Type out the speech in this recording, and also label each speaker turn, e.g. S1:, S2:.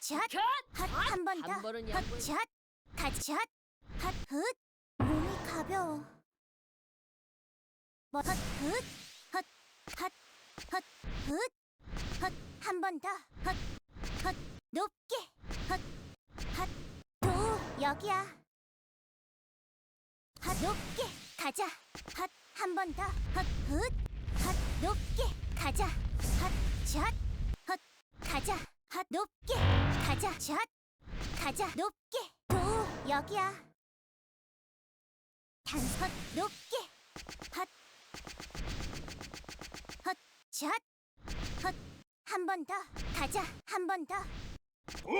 S1: 샷,
S2: 컷!
S1: 핫한 번 더,
S2: 한 번은
S1: 헛,
S2: 양보해.
S1: 샷, 갓, 샷, 핫, 훗. 몸이 가벼워. 뭐, 헛, 훗, 헛, 헛, 헛, 훗, 헛, 한 번 더, 헛, 헛, 높게, 헛, 헛, 도, 여기야. 헛, 높게, 가자, 헛, 한 번 더, 헛, 훗, 헛, 높게, 가자, 헛, 샷, 헛, 가자, 헛, 높게, 가자, 샷, 가자, 높게, 도, 여기야. 단선, 높게, 헛, 헛, 한번 더, 가자, 한 번 더,
S3: 올인